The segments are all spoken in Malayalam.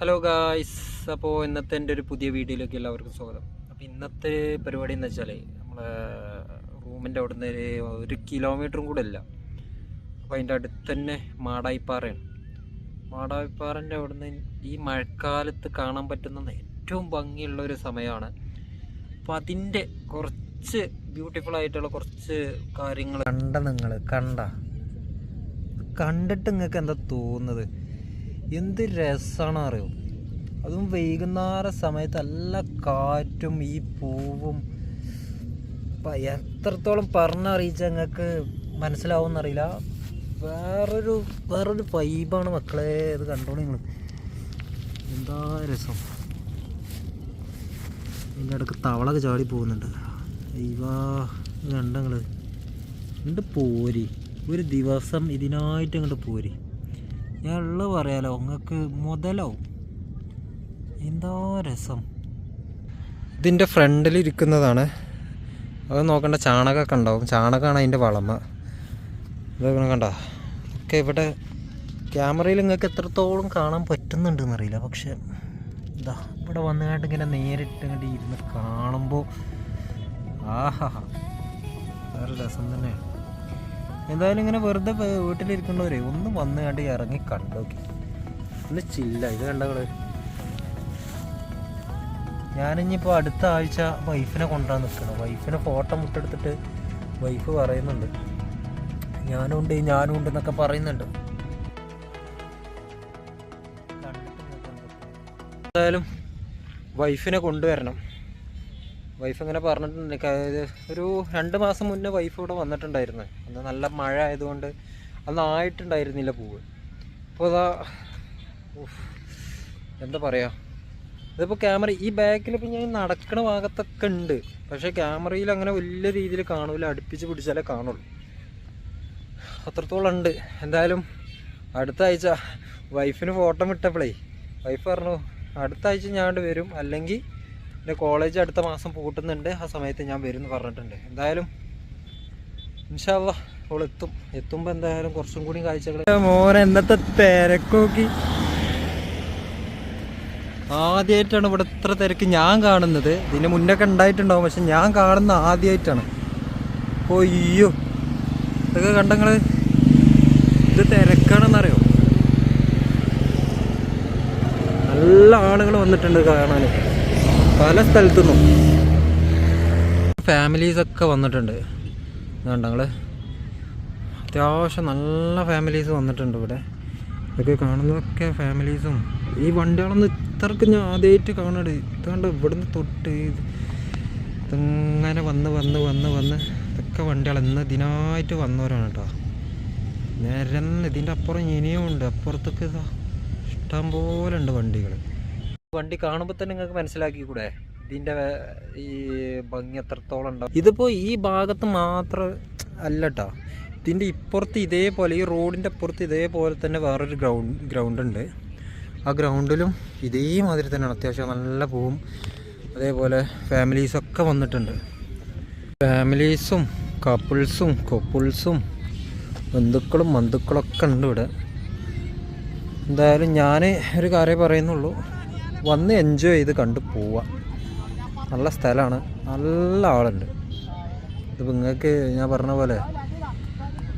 ഹലോ ഗായ്സ് അപ്പോൾ ഇന്നത്തെ എന്റെ ഒരു പുതിയ വീഡിയോയിലേക്ക് എല്ലാവർക്കും സ്വാഗതം. അപ്പോൾ ഇന്നത്തെ പരിപാടി എന്ന് വെച്ചാൽ നമ്മൾ റൂമിന്റെ അവിടെ നിന്ന് ഒരു ഒരു കിലോമീറ്ററും കൂടെ ഇല്ല അപ്പോൾ അതിന്റെ അടുത്ത് തന്നെ മാടായിപ്പാറയാണ്. മാടായിപ്പാറന്റെ അവിടെ നിന്ന് ഈ മഴക്കാലത്ത് കാണാൻ പറ്റുന്ന ഏറ്റവും ഭംഗിയുള്ള ഒരു സമയമാണ്. അപ്പോൾ അതിന്റെ കുറച്ച് ബ്യൂട്ടിഫുൾ ആയിട്ടുള്ള കുറച്ച് കാര്യങ്ങൾ കണ്ട നിങ്ങൾ കണ്ട. കണ്ടിട്ട് നിങ്ങൾക്ക് എന്താ തോന്നുന്നത്? എന്ത് രസമാണ് അറിയോ അതും വൈകുന്നേര സമയത്ത് നല്ല കാറ്റും ഈ പൂവും. എത്രത്തോളം പറഞ്ഞറിയിച്ച നിങ്ങൾക്ക് മനസ്സിലാവുമെന്നറിയില്ല വേറൊരു വേറൊരു വൈബാണ് മക്കളെ ഇത് കണ്ടോളൂ നിങ്ങൾ എന്താ രസം? ഇതിന്റെ ഇടയ്ക്ക് തവളൊക്കെ ചാടി പോകുന്നുണ്ട്. അയ്യോ ഇത് കണ്ട നിങ്ങൾ ഇങ്ങോട്ട് പോരി. ഒരു ദിവസം ഇതിനായിട്ട് അങ്ങോട്ട് പോരി. ഞാൻ ഉള്ളത് പറയാലോ നിങ്ങൾക്ക് മുതലാവും എന്തോ രസം. ഇതിന്റെ ഫ്രണ്ടിൽ ഇരിക്കുന്നതാണ്. അത് നോക്കണ്ട ചാണകമൊക്കെ ഉണ്ടാവും. ചാണകമാണ് അതിന്റെ വളമ ഇതൊക്കെ കണ്ട? ഒക്കെ ഇവിടെ ക്യാമറയിൽ നിങ്ങൾക്ക് എത്രത്തോളം കാണാൻ പറ്റുന്നുണ്ടെന്ന് അറിയില്ല. പക്ഷെ ഇതാ ഇവിടെ വന്നുകൊണ്ട് ഇങ്ങനെ നേരിട്ട് ഇങ്ങോട്ട് ഇരുന്ന് കാണുമ്പോൾ ആഹാ വേറെ രസം തന്നെയാണ് എന്തായാലും ഇങ്ങനെ വെറുതെ വീട്ടിലിരിക്കുന്നവരെ ഒന്ന് വന്ന് കണ്ട് ഇറങ്ങി കണ്ടോക്കി ഒന്ന് ചില്ല ഇത് കണ്ടകൾ ഞാനിഞ്ഞിപ്പോൾ അടുത്ത ആഴ്ച വൈഫിനെ കൊണ്ടുവരാൻ നിൽക്കണം. വൈഫിനെ ഫോട്ടോ മുട്ടെടുത്തിട്ട് വൈഫ് പറയുന്നുണ്ട്. ഞാനുണ്ട് ഞാനുണ്ട് എന്നൊക്കെ പറയുന്നുണ്ട്. എന്തായാലും വൈഫിനെ കൊണ്ടുവരണം. വൈഫ് ഇങ്ങനെ പറഞ്ഞിട്ടുണ്ട്. ഒരു രണ്ട് മാസം മുന്നേ വൈഫ് ഇവിടെ വന്നിട്ടുണ്ടായിരുന്നു. അന്ന് നല്ല മഴ ആയതുകൊണ്ട് അന്ന് ആയിട്ടുണ്ടായിരുന്നില്ല പൂവ്. അപ്പോൾ അതാ എന്താ പറയുക ഇതിപ്പോൾ ക്യാമറ ഈ ബാക്കിൽ ഇപ്പോൾ ഞാൻ നടക്കണ ഭാഗത്തൊക്കെ ഉണ്ട്. പക്ഷേ ക്യാമറയിൽ അങ്ങനെ വലിയ രീതിയിൽ കാണൂല. അടുപ്പിച്ച് പിടിച്ചാലേ കാണുള്ളൂ. അത്രത്തോളം ഉണ്ട്. എന്തായാലും അടുത്ത ആഴ്ച വൈഫിന് ഫോട്ടോ വിട്ടപ്പോഴേ വൈഫ് പറഞ്ഞു അടുത്ത ആഴ്ച ഞാണ്ട് വരും. അല്ലെങ്കിൽ എന്റെ കോളേജ് അടുത്ത മാസം പൂട്ടുന്നുണ്ട്. ആ സമയത്ത് ഞാൻ വരും എന്ന് പറഞ്ഞിട്ടുണ്ട്. എന്തായാലും ഇൻഷാല്ല അവൾ എത്തും. എത്തുമ്പോൾ എന്തായാലും കുറച്ചും കൂടി കാഴ്ചകൾ മോൻ എന്നത്തെ തിരക്കോക്കി. ആദ്യമായിട്ടാണ് ഇവിടെ ഇത്ര തിരക്ക് ഞാൻ കാണുന്നത്. ഇതിന് മുന്നൊക്കെ ഉണ്ടായിട്ടുണ്ടാവും പക്ഷെ ഞാൻ കാണുന്ന ആദ്യമായിട്ടാണ് അയ്യോ. ഇതൊക്കെ കണ്ടങ്ങൾ ഇത് തിരക്കാണെന്നറിയോ? നല്ല ആളുകൾ വന്നിട്ടുണ്ട് കാണാൻ പല സ്ഥലത്തുനിന്നും ഫാമിലീസൊക്കെ വന്നിട്ടുണ്ട്. കണ്ടങ്ങൾ അത്യാവശ്യം നല്ല ഫാമിലീസ് വന്നിട്ടുണ്ട് ഇവിടെ. ഇതൊക്കെ കാണുന്നതൊക്കെ ഫാമിലീസും ഈ വണ്ടികളൊന്നും ഇത്രക്ക് ഞാൻ ആദ്യമായിട്ട് കാണട് ഇതുകൊണ്ട് ഇവിടുന്ന് തൊട്ട് ഇതങ്ങനെ വന്ന് വന്ന് വന്ന് വന്ന് ഇതൊക്കെ വണ്ടികൾ ഇന്ന് ഇതിനായിട്ട് വന്നവരാണ് കേട്ടോ. നിരന്ന് ഇതിന്റെ അപ്പുറം ഇനിയും ഉണ്ട്. അപ്പുറത്തൊക്കെ ഇഷ്ടം പോലെ ഉണ്ട് വണ്ടികൾ വണ്ടി കാണുമ്പോൾ തന്നെ നിങ്ങൾക്ക് മനസ്സിലാക്കിക്കൂടെ? ഇതിന്റെ ഈ ഭംഗി എത്രത്തോളം ഉണ്ടാവും? ഇതിപ്പോൾ ഈ ഭാഗത്ത് മാത്രം അല്ല കേട്ടോ ഇതിന്റെ ഇപ്പുറത്ത് ഇതേപോലെ ഈ റോഡിന്റെ അപ്പുറത്ത് ഇതേപോലെ തന്നെ വേറൊരു ഗ്രൗണ്ട് ഗ്രൗണ്ട് ഉണ്ട്. ആ ഗ്രൗണ്ടിലും ഇതേമാതിരി തന്നെയാണ് അത്യാവശ്യം നല്ല പൂവും അതേപോലെ ഫാമിലീസൊക്കെ വന്നിട്ടുണ്ട്. ഫാമിലീസും കപ്പിൾസും കപ്പിൾസും ബന്ധുക്കളും ബന്ധുക്കളൊക്കെ ഉണ്ട് ഇവിടെ. എന്തായാലും ഞാൻ ഒരു കാര്യം പറയുന്നുള്ളൂ. വന്ന് എൻജോയ് ചെയ്ത് കണ്ടു പോവാം. നല്ല സ്ഥലമാണ് നല്ല ആളുണ്ട്. ഇതിപ്പോൾ നിങ്ങൾക്ക് ഞാൻ പറഞ്ഞ പോലെ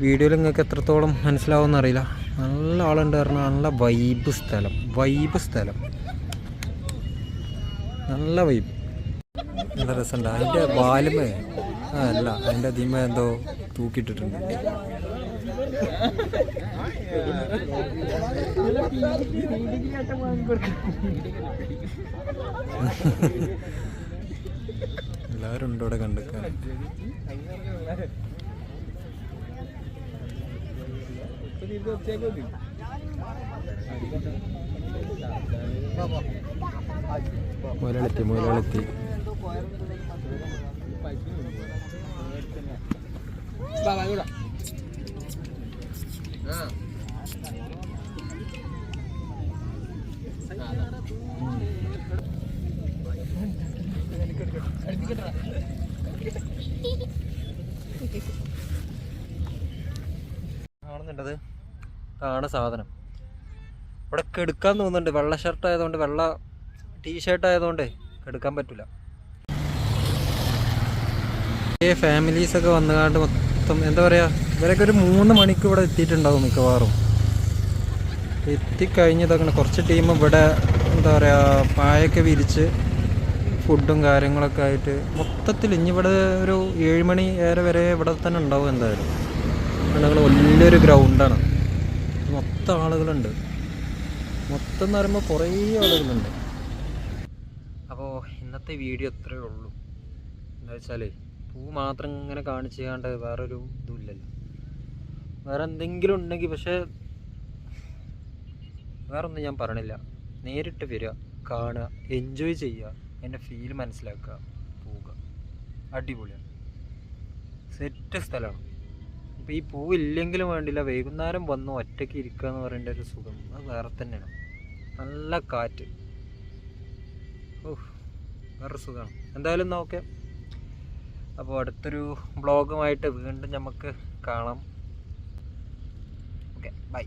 വീഡിയോയിൽ നിങ്ങൾക്ക് എത്രത്തോളം മനസ്സിലാവുമെന്ന് അറിയില്ല. നല്ല ആളുണ്ട് പറഞ്ഞാൽ നല്ല വൈബ് സ്ഥലം. വൈബ് സ്ഥലം. നല്ല വൈബ് നല്ല രസമുണ്ട്. അതിന്റെ വാലുമേ അല്ല അതിന്റെ അതിമ എന്തോ തൂക്കിയിട്ടിട്ടുണ്ട്. എല്ലാവരും ഉണ്ട് ഇവിടെ കണ്ടെക്കാൻ. മുതലെത്തി മുതലെത്തി. കാണുന്നുണ്ടത്? ആണ് സാധനം. ഇവിടെ കെടുക്കാൻ തോന്നുന്നുണ്ട്. വെള്ള ഷർട്ട് ആയതുകൊണ്ട് വെള്ള ടീഷർട്ട് ആയതുകൊണ്ട് കെടുക്കാൻ പറ്റില്ല ഫാമിലീസൊക്കെ വന്നുകാണ്ട് മൊത്തം എന്താ പറയുക ഇവരൊക്കെ ഒരു മൂന്ന് മണിക്ക് ഇവിടെ എത്തിയിട്ടുണ്ടാവും മിക്കവാറും. എത്തിക്കഴിഞ്ഞതങ്ങനെ കുറച്ച് ടീം ഇവിടെ എന്താ പറയുക പായൊക്കെ വിരിച്ച് ഫുഡും കാര്യങ്ങളൊക്കെ ആയിട്ട് മൊത്തത്തിൽ ഇനി ഇവിടെ ഒരു ഏഴ് മണി ഏറെ വരെ ഇവിടെ തന്നെ ഉണ്ടാവും എന്തായാലും. ഞങ്ങൾ വലിയൊരു ഗ്രൗണ്ടാണ് മൊത്തം ആളുകളുണ്ട്. മൊത്തം എന്ന് പറയുമ്പോൾ കുറേ ആളുകളുണ്ട്. അപ്പോൾ ഇന്നത്തെ വീഡിയോ ഇത്രയേ ഉള്ളൂ. എന്താ വെച്ചാൽ പൂ മാത്രം ഇങ്ങനെ വേറെ ഒരു വേറൊരു ഇതുമില്ലല്ലോ വേറെ എന്തെങ്കിലും ഉണ്ടെങ്കിൽ പക്ഷേ വേറെ ഒന്നും ഞാൻ പറയണില്ല. നേരിട്ട് വരിക കാണുക എൻജോയ് ചെയ്യുക എന്റെ ഫീൽ മനസ്സിലാക്കുക പോവുക. അടിപൊളിയാണ്. സെറ്റ് സ്ഥലമാണ്. അപ്പോൾ ഈ പൂ ഇല്ലെങ്കിലും വേണ്ടില്ല വൈകുന്നേരം വന്ന് ഒറ്റയ്ക്ക് ഇരിക്കുക എന്ന് പറയേണ്ട ഒരു സുഖം. അത് വേറെ തന്നെയാണ്. നല്ല കാറ്റ്. ഓഹ് വേറെ സുഖമാണ്. എന്തായാലും നോക്കാം അപ്പോൾ അടുത്തൊരു ബ്ലോഗുമായിട്ട് വീണ്ടും നമുക്ക് കാണാം. Okay bye